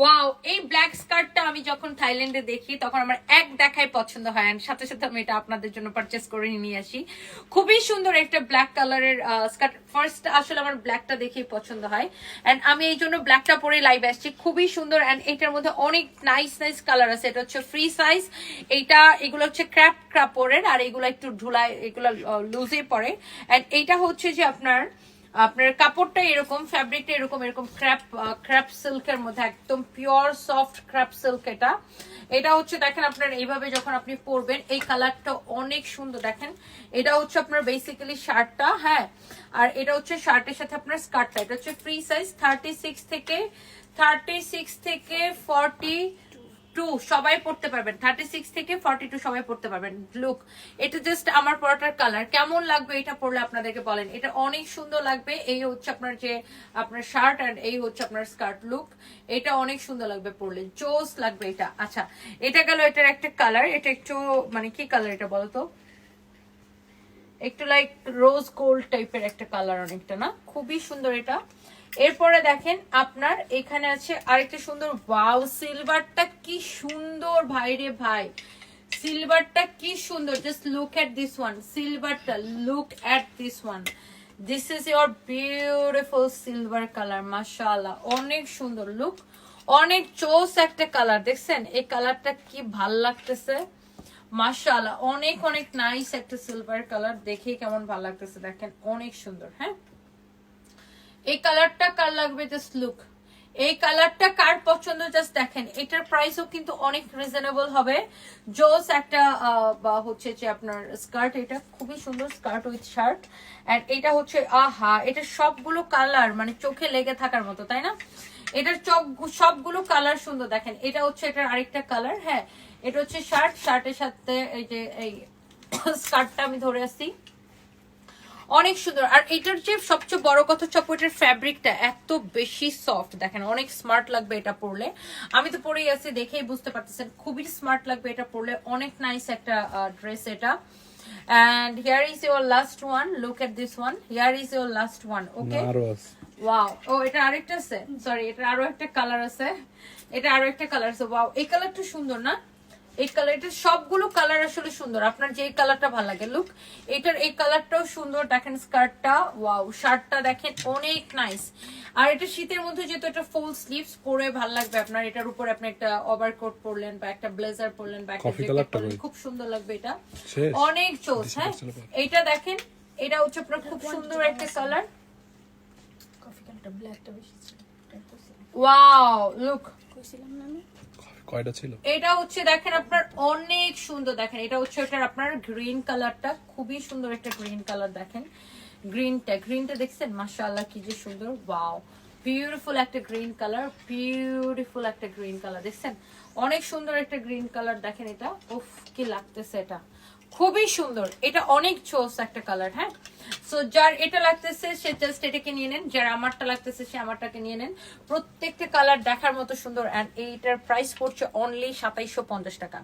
Wow এই black স্কার্টটা আমি যখন থাইল্যান্ডে দেখি, তখন আমার এক দেখায় পছন্দ হয়। And সাথে সাথে আমি এটা আপনাদের জন্য পারচেস করে নিয়ে আসি। খুবই সুন্দর একটা ব্ল্যাক কালারের স্কার্ট ফার্স্ট আসলে আমার ব্ল্যাকটা দেখেই পছন্দ হয়। এন্ড আমি এই জন্য ব্ল্যাকটা পরে লাইভ আসছি। খুবই সুন্দর। এন্ড এটার মধ্যে অনেক নাইস নাইস কালার আছে। এটা হচ্ছে ফ্রি সাইজ এইটা, এগুলো হচ্ছে ক্র্যাপ কাপড়ের আর এগুলো একটু ঢুলায়, এগুলো লুজে পড়ে এন্ড এইটা হচ্ছে যে আপনার আপনার কাপড়টা এরকম ফ্যাব্রিকটা এরকম এরকম ক্র্যাপ ক্র্যাপ সিল্কের মধ্যে, একদম পিওর সফট ক্র্যাপ সিল্ক এটা। এটা হচ্ছে দেখেন আপনার এইভাবে যখন আপনি পরবেন, এই কালারটা অনেক সুন্দর। দেখেন, এটা হচ্ছে আপনার বেসিক্যালি শার্টটা হ্যাঁ? আর এটা হচ্ছে শার্টের সাথে আপনার স্কার্টটা এটা হচ্ছে ফ্রি সাইজ থার্টি সিক্স থেকে থার্টি সিক্স থেকে ফর্টি টু সবাই পড়তে পারবেন। থার্টি সিক্স থেকে ফর্টি টু সবাই পড়তে পারবেন। লুক এটা জাস্ট আমার পরাটার কালার কেমন লাগবে এটা পরলে আপনাদেরকে বলেন। এটা অনেক সুন্দর লাগবে। এই হচ্ছে আপনার যে, আপনার শার্ট অ্যান্ড এই হচ্ছে আপনার স্কার্ট লুক এটা অনেক সুন্দর লাগবে পরলে জোস লাগবে এটা। আচ্ছা এটা গেল এটার একটা কালার এটা একটু মানে কি কালার এটা বলতো একটু লাইক রোজ গোল্ড টাইপের একটা কালার অনেকটা, না? খুবই সুন্দর এটা। এরপরে দেখেন আপনার এখানে আছে আরেকটা সুন্দর, ওয়াও, সিলভারটা কি সুন্দর ভাই রে ভাই। সিলভারটা কি সুন্দর just look at this one সিলভারটা look at this one this is your beautiful silver colour মাশাআল্লাহ, অনেক সুন্দর লুক অনেক চোস একটা কালার দেখছেন? এই কালারটা কি ভালো লাগতেছে? মাশাআল্লাহ, অনেক অনেক নাইস একটা সিলভার কালার দেখেই কেমন ভালো লাগতেছে, দেখেন, অনেক সুন্দর হ্যাঁ? এই কালারটা কার লাগবে? জাস্ট লুক এই কালারটা কার পছন্দ? জাস্ট দেখেন। এটার প্রাইসও কিন্তু অনেক রিজনেবল হবে। জোস একটা বা হচ্ছে যে আপনার স্কার্ট এটা খুবই সুন্দর স্কার্ট উইথ শার্ট এন্ড এটা হচ্ছে, আহা, এটা সবগুলো কালার মানে চোখে লেগে থাকার মতো, তাই না? এটার চোখ সবগুলো কালার সুন্দর। দেখেন, এটা হচ্ছে এটার আরেকটা কালার হ্যাঁ। এটা হচ্ছে শার্ট শার্টের সাথে এই যে এই স্কার্টটা আমি ধরে আসছি। অনেক সুন্দর। আর এটার যে সবচেয়ে বড় কথা হচ্ছে এটার ফ্যাব্রিকটা এত বেশি সফট দেখেন অনেক স্মার্ট লাগবে এটা পরলে। আমি তো পরেই আছি দেখেই বুঝতে পারতেছেন খুবই স্মার্ট লাগবে এটা পরলে। অনেক নাইস একটা ড্রেস এটা। And here is your last one look at this one here is your last one okay? Wow ও এটা আরেকটা আছে? সরি এটা আরও একটা কালার আছে। এটা আরও একটা কালার আছে। ওয়াও এই কালারটা সুন্দর না? এই কালার এটা সবগুলো কালার আসলে সুন্দর। আপনার যে কালারটা ভালো লাগে লুক এটার এই কালারটাও সুন্দর। দেখেন স্কার্টটা ওয়াও শার্টটা দেখেন অনেক নাইস আর এটা শীতের মধ্যে যেহেতু এটা ফুল স্লিভস পরে ভালো লাগবে আপনার। এটার উপর আপনি একটা ওভারকোট পরলেন বা একটা ব্লেজার পরলেন বা একটা জ্যাকেট পরলেন খুব সুন্দর লাগবে এটা। অনেক চোস হ্যাঁ? এটা দেখেন এটা হচ্ছে আপনার খুব সুন্দর একটা কালার কফি কালারটা ব্ল্যাকটা বেশি ছিল। ওয়াও লুক কয়টা ছিল? এটা হচ্ছে দেখেন আপনার অনেক সুন্দর দেখেন। এটা হচ্ছে এটার আপনার গ্রিন কালারটা খুবই সুন্দর একটা গ্রিন কালার দেখেন। গ্রিনটা গ্রিনটা দেখছেন? মাশাআল্লাহ কি যে সুন্দর। ওয়াও বিউটিফুল একটা গ্রিন কালার বিউটিফুল একটা গ্রিন কালার দেখছেন? অনেক সুন্দর একটা গ্রিন কালার দেখেন এটা। উফ কি লাগতেছে এটা। খুবই সুন্দর। এটা অনেক চোস একটা কালার হ্যাঁ? সো যার এটা লাগতেছে, সে জাস্ট এটাকে নিয়ে নেন। যার আমারটা লাগতেছে, সে আমারটাকে নিয়ে নেন। প্রত্যেকটা কালার দেখার মতো সুন্দর। অ্যান্ড এইটার প্রাইস পড়ছে অনলি সাতাইশো টাকা।